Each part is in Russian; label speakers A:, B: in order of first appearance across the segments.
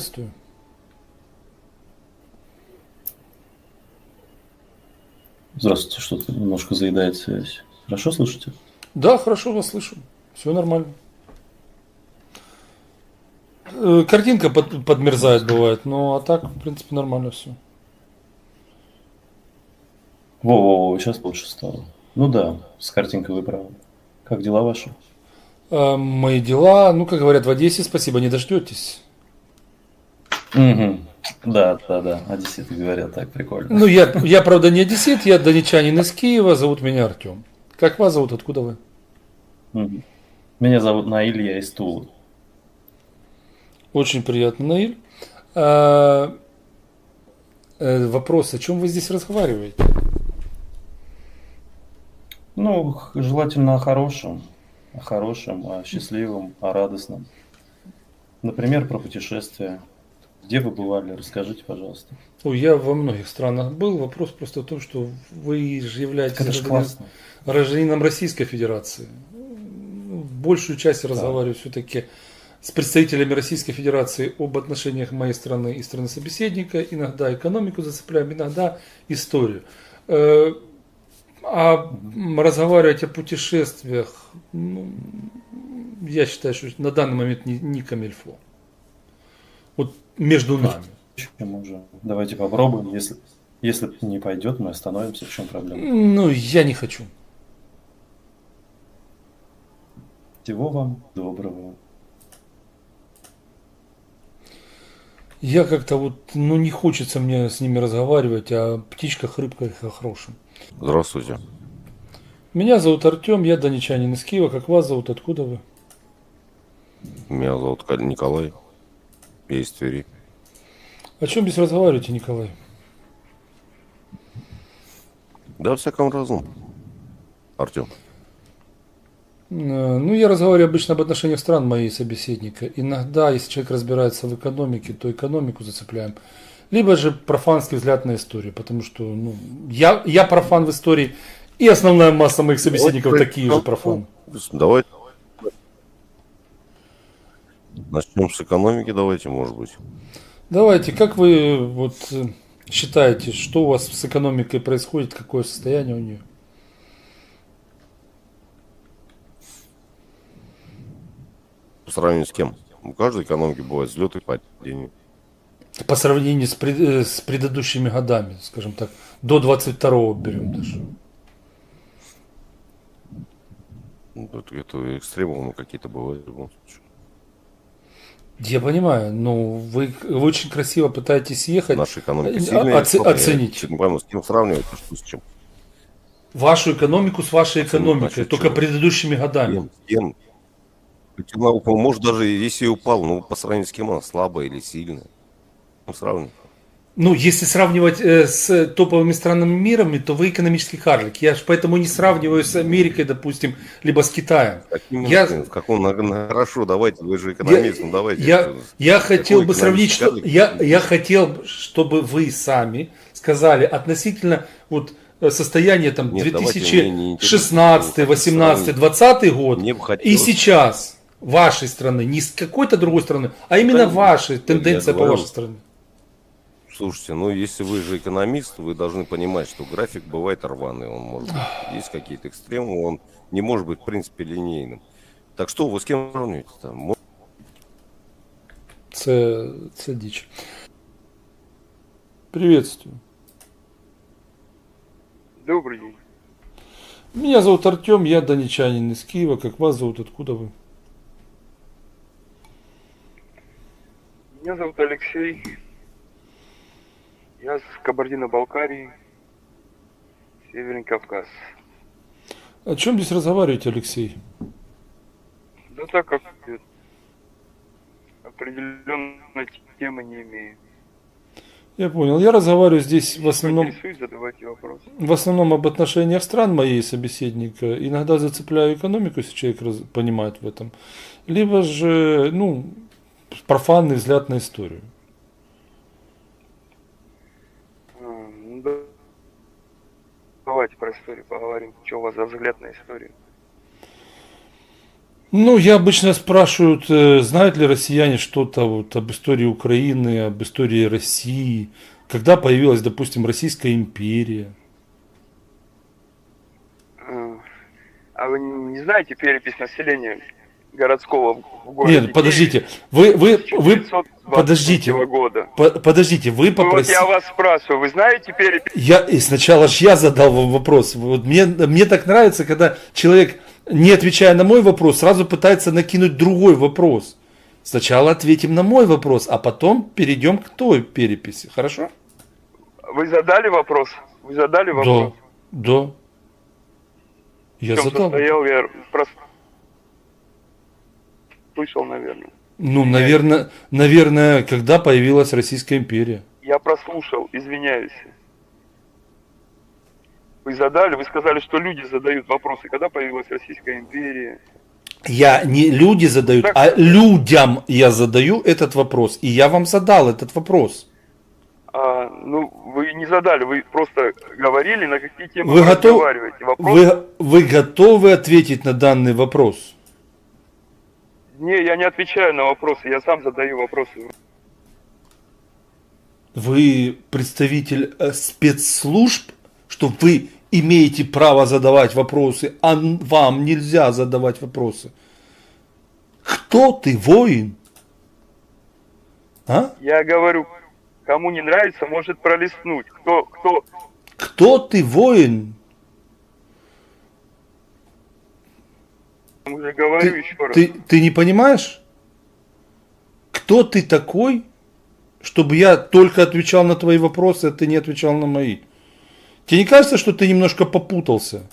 A: Приветствую.
B: Здравствуйте, что-то немножко заедает связь. Хорошо слышите?
A: Да, хорошо вас слышу. Все нормально. Э, Картинка под- подмерзает бывает, но а так, в принципе, нормально все.
B: Во-во-во, сейчас лучше стало. Ну да, с картинкой вы правы. Как дела ваши?
A: Э, Мои дела, ну, как говорят в Одессе, спасибо, не дождетесь.
B: Угу. Да, да, да. Одесситы говорят так, прикольно.
A: Ну, я, я, правда, не одессит, я донечанин из Киева, зовут меня Артем. Как вас зовут, откуда вы?
B: Мгм. Меня зовут Наиль, я из Тулы.
A: Очень приятно, Наиль. А, э, вопрос, о чем вы здесь разговариваете?
B: Ну, желательно о хорошем. О хорошем, о счастливом, о радостном. Например, про путешествия. Где вы бывали? Расскажите, пожалуйста.
A: Ой, я во многих странах был. Вопрос просто в том, что вы же являетесь гражданин- гражданином Российской Федерации. Ну, Большую часть разговариваю все-таки с представителями Российской Федерации об отношениях моей страны и страны собеседника. Иногда экономику зацепляем, иногда историю. Э, А разговаривать о путешествиях, ну, я считаю, что на данный момент не, не камильфо. Между нами.
B: Почему же? Давайте попробуем. Если, если не пойдет, мы остановимся. В чем проблема?
A: Ну, я не хочу.
B: Всего вам доброго.
A: Я как-то вот, ну не хочется мне с ними разговаривать о птичках, рыбках, о хорошем.
C: Здравствуйте.
A: Меня зовут Артем, я донечанин из Киева. Как вас зовут? Откуда вы?
C: Меня зовут Николай. Я из Твери.
A: О чем здесь разговариваете, Николай?
C: Да, всяком разум. Артем.
A: Э, Ну, я разговариваю обычно об отношениях стран моей собеседника. Иногда, если человек разбирается в экономике, то экономику зацепляем. Либо же профанский взгляд на историю, потому что ну, я, я профан в истории, и основная масса моих собеседников
C: Вот,
A: такие же профаны.
C: Давайте. Начнем с экономики, давайте, может быть.
A: Давайте, как вы вот считаете, что у вас с экономикой происходит, какое состояние у нее?
C: По сравнению с кем? У каждой экономики бывают взлеты и падения.
A: По сравнению с, пред- с предыдущими годами, скажем так, до 22-го берем даже.
C: Ну, Это, это экстремумы какие-то бывают в любом случае.
A: Я понимаю, но вы, вы очень красиво пытаетесь ехать.
C: Наша экономика
A: Э,
C: сильная.
A: оце- оцените.
C: Я пойму, с кем сравнивать, что с чем.
A: Вашу экономику с вашей
C: Оценить,
A: экономикой,
C: значит,
A: только
C: чего?
A: предыдущими годами.
C: Кем? Кем? Может, даже если и упала, ну, по сравнению с кем она слабая или сильная. Ну, сравнивать.
A: Ну, если сравнивать э, с топовыми странами мира, то вы экономический карлик. Я же поэтому не сравниваю с Америкой, допустим, либо с Китаем.
C: Каким
A: Я-
C: образом? В каком на- на- хорошо, давайте, вы же экономист, ну давайте.
A: Я, я хотел бы сравнить, что я, я хотел, бы, чтобы вы сами сказали относительно вот э, состояния там
C: Нет, давайте, мне не интересно,
A: 2016,
C: что вы
A: 18,
C: сравниваете.
A: 20 год и сейчас вашей страны, не с какой-то другой страны, а именно
C: Да,
A: вашей,
C: я
A: тенденция по вашей стране.
C: Слушайте, ну если вы же экономист, вы должны понимать, что график бывает рваный, он может быть, есть какие-то экстремумы, он не может быть в принципе линейным. Так что вы с кем сравниваете там?
A: Це, це дичь. Приветствую.
D: Добрый день.
A: Меня зовут Артем, я донечанин из Киева. Как вас зовут, откуда вы?
D: Меня зовут Алексей. Я с Кабардино-Балкарии, Северный Кавказ.
A: О чем здесь разговариваете, Алексей?
D: Да так как определенной темы не имею.
A: Я понял. Я разговариваю здесь в основном, в основном об отношениях стран моей собеседника. Иногда зацепляю экономику, если человек раз- понимает в этом. Либо же, ну, профанный взгляд на историю.
D: А, ну да. Давайте про историю поговорим. Что у вас за взгляд на историю?
E: Ну, я обычно спрашивают, э, знают ли россияне что-то вот об истории Украины, об истории России, когда появилась, допустим, Российская империя.
D: Э, А вы не знаете перепись населения городского в городе?
E: Нет, подождите, вы, вы, вы,
D: 1923
E: подождите.
D: года.
E: по- подождите, вы
D: Ну, вот
E: попросили...
D: я вас спрашиваю, вы знаете перепись?
E: Я и сначала ж я задал вам вопрос. Вот мне, мне так нравится, когда человек, не отвечая на мой вопрос, сразу пытается накинуть другой вопрос. Сначала ответим на мой вопрос, а потом перейдем к той переписи. Хорошо?
D: Вы задали вопрос? Вы задали вопрос?
E: Да. Да. Я задал.
D: состоял, я просто слышал, наверное.
E: Ну, наверное, наверное, когда появилась Российская империя.
D: Я прослушал, извиняюсь. Вы задали, вы сказали, что люди задают вопросы, когда появилась Российская империя.
E: Я не люди задают,
D: Так.
E: а людям я задаю этот вопрос. И я вам задал этот вопрос.
D: А, ну, вы не задали, вы просто говорили, на какие темы
E: Вы
D: вы
E: готовы?
D: разговариваете. Вопрос...
E: Вы, вы готовы ответить на данный вопрос?
D: Не, я не отвечаю на вопросы, я сам задаю вопросы.
E: Вы представитель э, спецслужб, что вы имеете право задавать вопросы, а вам нельзя задавать вопросы. Кто ты, воин? А?
D: Я говорю, кому не нравится, может пролистнуть. Кто, кто,
E: Кто ты, воин?
D: Уже говорю
E: Ты,
D: еще раз.
E: ты, ты не понимаешь? Кто ты такой, чтобы я только отвечал на твои вопросы, а ты не отвечал на мои? Тебе не кажется, что ты немножко попутался?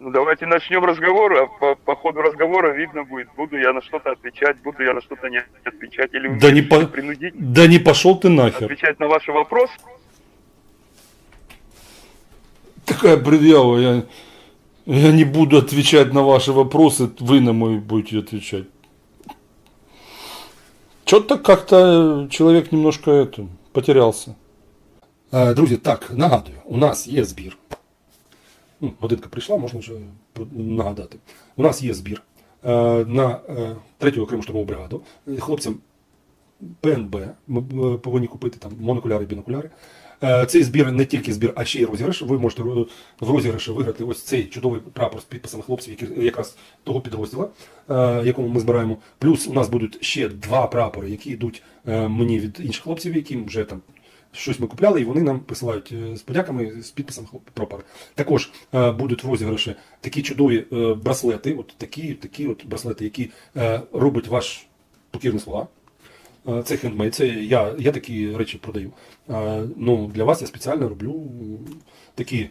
D: Ну, давайте начнем разговор, а по, по ходу разговора видно будет, буду я на что-то отвечать, буду я на что-то не отвечать, или
E: Да не по-
D: принудить
E: Да не пошел ты нахер.
D: отвечать на ваши вопросы.
E: Такая предъява, я, я не буду отвечать на ваши вопросы, вы на мои будете отвечать. Что-то как-то э, человек немножко это, потерялся. Е, Друзі, так, нагадую, у нас є збір. Ну, годинка прийшла, можна вже нагадати. У нас є збір е, на е, третю окрему штурмову бригаду. Хлопцям ПНБ. Ми е, повинні купити там монокуляри, бінокуляри. Е, Цей збір не тільки збір, а ще й розіграш. Ви можете в розіграші виграти ось цей чудовий прапор з підписами хлопців, які якраз того підрозділу, е, якому ми збираємо. Плюс у нас будуть ще два прапори, які йдуть е, мені від інших хлопців, яким вже там. Щось ми купляли, і вони нам присилають з подяками з підписом хлоп- Також е, будуть в розіграші такі чудові е, браслети, от такі, такі от браслети, які е, робить ваш покірний слуга. Це хендмейд, це я, я такі речі продаю. Ну, для вас я спеціально роблю такі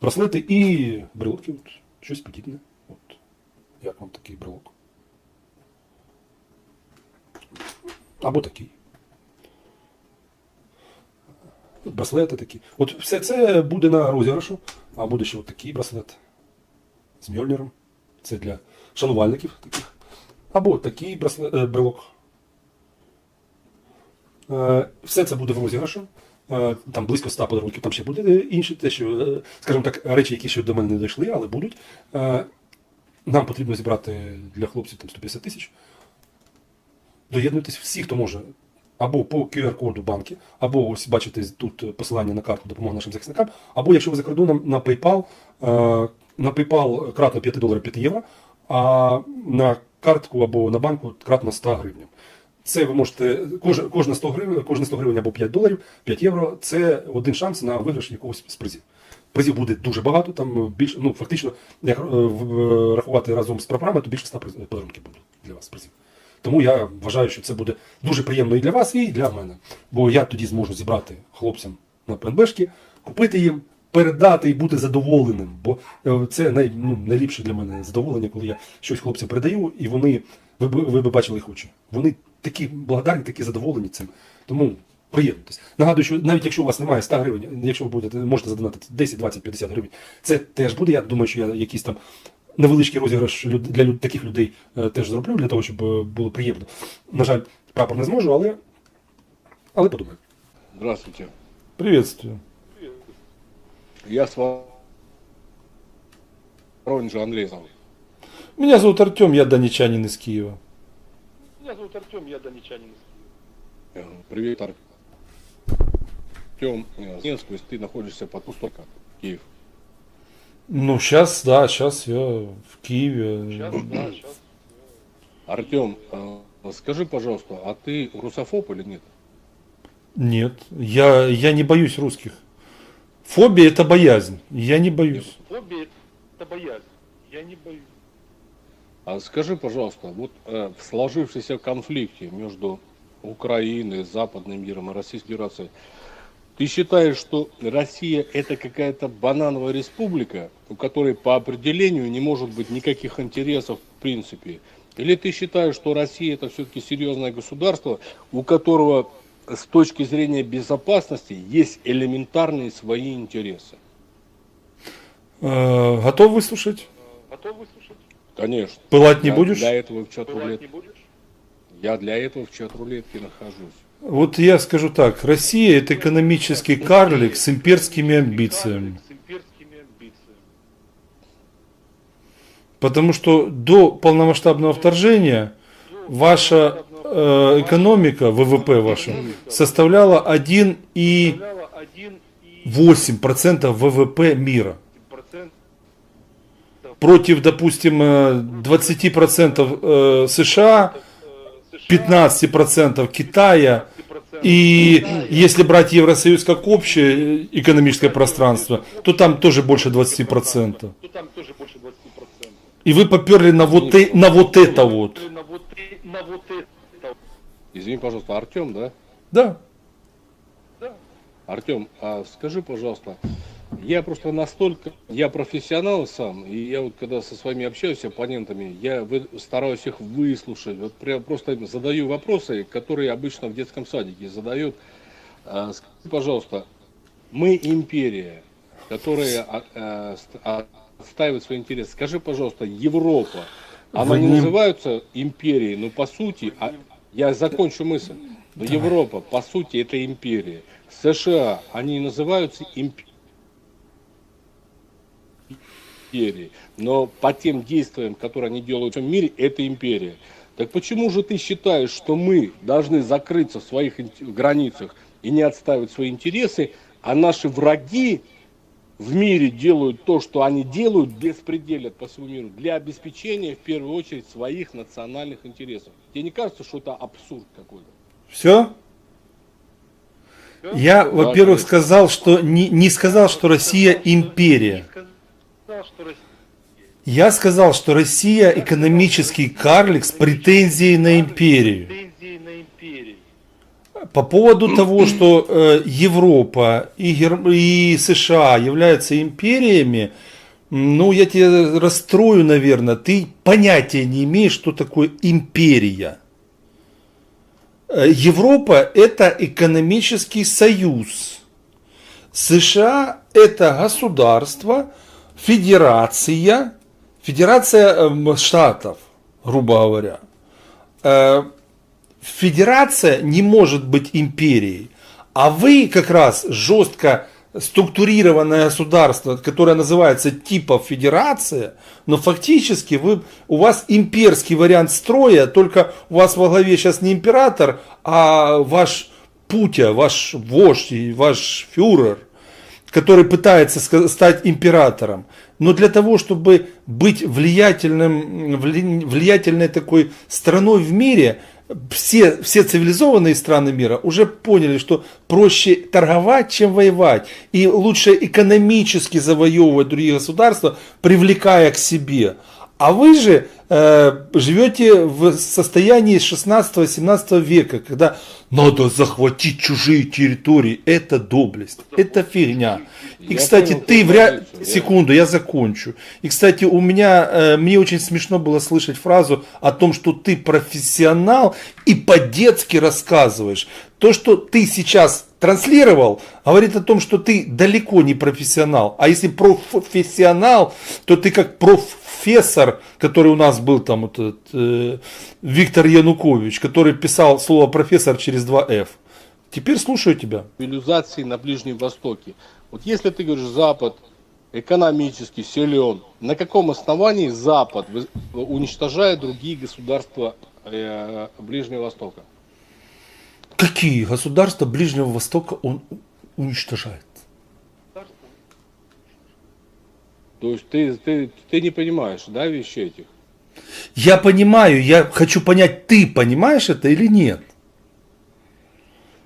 E: браслети і брелоки, от, щось подібне. От, як вам такий брелок? Або такий. Браслети такі. От все це буде на розіграшу, а буде ще такий браслет з Мьольнером. Це для шанувальників таких. Або такий е, брелок. Е, Все це буде в розіграшу. Е, Там близько 100 подарунків, там ще буде інші, те, що, е, скажімо так, речі, які ще до мене не дійшли, але будуть. Нам потрібно зібрати для хлопців там 150 тисяч. Доєднуйтесь всі, хто може. Або по QR-коду банки, або ось бачите тут посилання на карту допомоги нашим захисникам, або якщо ви за кордоном на PayPal, на PayPal кратно 5 доларів 5 євро, а на картку або на банку кратно 100 гривень. Це ви можете кожна 100 гривень, кожна 100 гривень або 5 доларів, 5 євро це один шанс на виграш якогось з призів. Призів буде дуже багато, там більше, ну фактично, як е, рахувати разом з прапорами, то більше 100 подарунків буде для вас призів. Тому я вважаю, що це буде дуже приємно і для вас, і для мене. Бо я тоді зможу зібрати хлопцям на ПНБшки, купити їм, передати і бути задоволеним. Бо е, це най, ну, найліпше для мене задоволення, коли я щось хлопцям передаю, і вони, ви, ви б бачили їх очі. Вони такі благодарні, такі задоволені цим. Тому приєднуйтесь. Нагадую, що навіть якщо у вас немає 100 гривень, якщо ви будете, можете задонатити 10, 20, 50 гривень, це теж буде. Я думаю, що я якийсь там невеличкий розіграш для таких людей е, теж зроблю, для того, щоб е, було приємно. На жаль, прапор не зможу, але, але подумаю.
F: Здравствуйте.
E: Приветствую.
F: Я с Воронежа Андрей зовут.
A: Меня зовут Артем, я донечанин из Киева. Меня зовут Артем, я донечанин.
F: Э, Привет, Артем. Минск, есть ты находишься под Пустока, Киев.
A: Ну, сейчас, да, сейчас я в Киеве.
F: Артем, э, скажи, пожалуйста, а ты русофоб или нет?
A: Нет, я, я не боюсь русских. Фобия это боязнь. Я не боюсь. Фобия это боязнь. Я не боюсь.
F: А скажи, пожалуйста, вот э, в сложившемся конфликте между Украиной, Западным миром и Российской Федерацией, ты считаешь, что Россия это какая-то банановая республика, у которой по определению не может быть никаких интересов в принципе? Или ты считаешь, что Россия это все-таки серьезное государство, у которого с точки зрения безопасности есть элементарные свои интересы?
A: Э, готов выслушать?
F: Конечно.
A: Пылать не
F: Я
A: будешь?
F: Для этого в чат рулетки. Я для этого в чат рулетки нахожусь.
A: Вот я скажу так. Россия это экономический карлик с имперскими амбициями. Потому что до полномасштабного вторжения ваша э, экономика, ВВП ваша, составляла 1,8% ВВП мира. Против, допустим, э, 20% э, США, 15% Китая. И если брать Евросоюз как общее экономическое пространство, то там тоже больше 20%. И вы поперли на вот, э- на вот это вот.
F: Извини, пожалуйста, Артем, да?
A: Да.
F: Артем, а скажи, пожалуйста, я просто настолько, я профессионал сам, и я вот когда со своими общаюсь, с оппонентами, я вы- стараюсь их выслушать, вот прям просто им задаю вопросы, которые обычно в детском садике задают. А, скажи, пожалуйста, мы империя, которая а, а, а, отстаивает свои интересы. Скажи, пожалуйста, Европа, она
A: Вы
F: не
A: не-
F: называется империей, но по сути, а, я закончу мысль. Но Европа, по сути, это империя. США, они называются имп- империей. Но по тем действиям, которые они делают в мире, это империя. Так почему же ты считаешь, что мы должны закрыться в своих границах и не отстаивать свои интересы, а наши враги в мире делают то, что они делают, беспределят по всему миру, для обеспечения, в первую очередь, своих национальных интересов. Тебе не кажется, что это абсурд какой-то?
A: Все? Я, во-первых,
F: конечно.
A: сказал, что не, не сказал, что Россия империя. Я сказал, что Россия экономический карлик с претензией на империю. По поводу того, что э, Европа и, Гер- и США являются империями, ну, я тебя расстрою, наверное. Ты понятия не имеешь, что такое империя. Э, Европа – это экономический союз. США – это государство, федерация, федерация эм, штатов, грубо говоря. Э, Федерация не может быть империей, а вы как раз жестко структурированное государство, которое называется типа федерация, но фактически вы, у вас имперский вариант строя, только у вас во главе сейчас не император, а ваш Путя, ваш вождь, ваш фюрер, который пытается стать императором. Но для того, чтобы быть влиятельным, вли- влиятельной такой страной в мире, все, все цивилизованные страны мира уже поняли, что проще торговать, чем воевать. И лучше экономически завоевывать другие государства, привлекая к себе. А вы же э, живете в состоянии 16-17 века, когда надо захватить чужие территории. Это доблесть, это фигня. И,
F: Я
A: кстати,
F: понял
A: ты вряд... Секунду, я закончу. И, кстати, у меня, э, мне очень смешно было слышать фразу о том, что ты профессионал и по-детски рассказываешь. То, что ты сейчас транслировал, говорит о том, что ты далеко не профессионал. А если профессионал, то ты как профессор, который у нас был там вот этот, э, Виктор Янукович, который писал слово профессор через два F. Теперь слушаю тебя.
F: цивилизации на Ближнем Востоке. Вот если ты говоришь Запад, экономически силен, на каком основании Запад уничтожает другие государства э, Ближнего Востока?
A: Какие государства Ближнего Востока он уничтожает?
F: То есть ты, ты, ты не понимаешь, да, вещей этих?
A: Я понимаю, я хочу понять, ты понимаешь это или нет?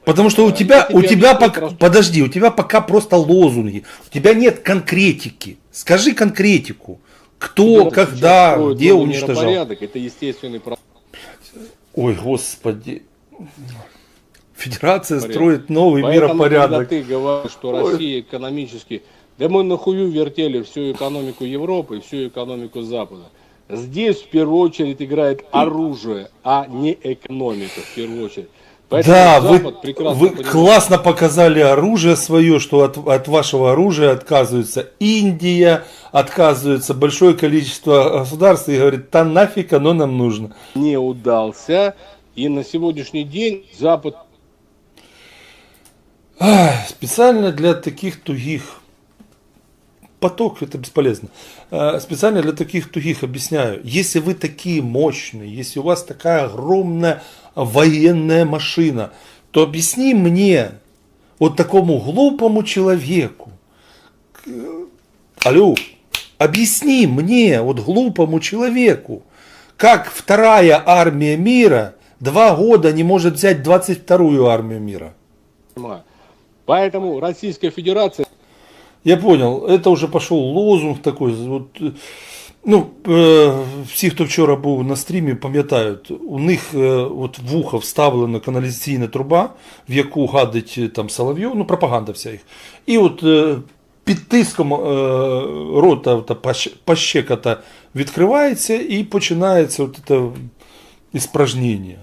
A: Потому что у
F: Я
A: тебя, у тебя пока,
F: просто.
A: подожди, у тебя пока просто лозунги. У тебя нет конкретики. Скажи конкретику. Кто,
F: Государство
A: когда, где уничтожал.
F: миропорядок, это естественный процесс.
A: Ой, господи. Федерация
F: Порядок.
A: строит новый
F: Поэтому, когда
A: миропорядок.
F: ты говоришь, что
A: Ой.
F: Россия экономически... Да мы нахую вертели всю экономику Европы, всю экономику Запада. Здесь в первую очередь играет оружие, а не экономика в первую очередь. Поэтому
A: Да, вы,
F: Запад
A: вы
F: понимает.
A: классно показали оружие свое, что от, от вашего оружия отказывается Индия, отказывается большое количество государств и говорит, да нафиг оно нам нужно.
F: не удался. И на сегодняшний день Запад
A: Ай, специально для таких тугих поток это бесполезно. Э, Специально для таких тугих объясняю. Если вы такие мощные, если у вас такая огромная военная машина, то объясни мне, вот такому глупому человеку, к- алло, объясни мне, вот глупому человеку, как вторая армия мира два года не может взять 22-ю армию мира.
F: Поэтому Российская Федерация
A: Я понял, это вже пішов лозунг такий. От, ну, е, всі, хто вчора був на стрімі, пам'ятають, у них е, от в вставлена каналізаційна труба, в яку гадить е, там Соловйов, ну пропаганда вся їх. І от е, під тиском е, рота та пащ- пащеката відкривається і починається от це іспражнення.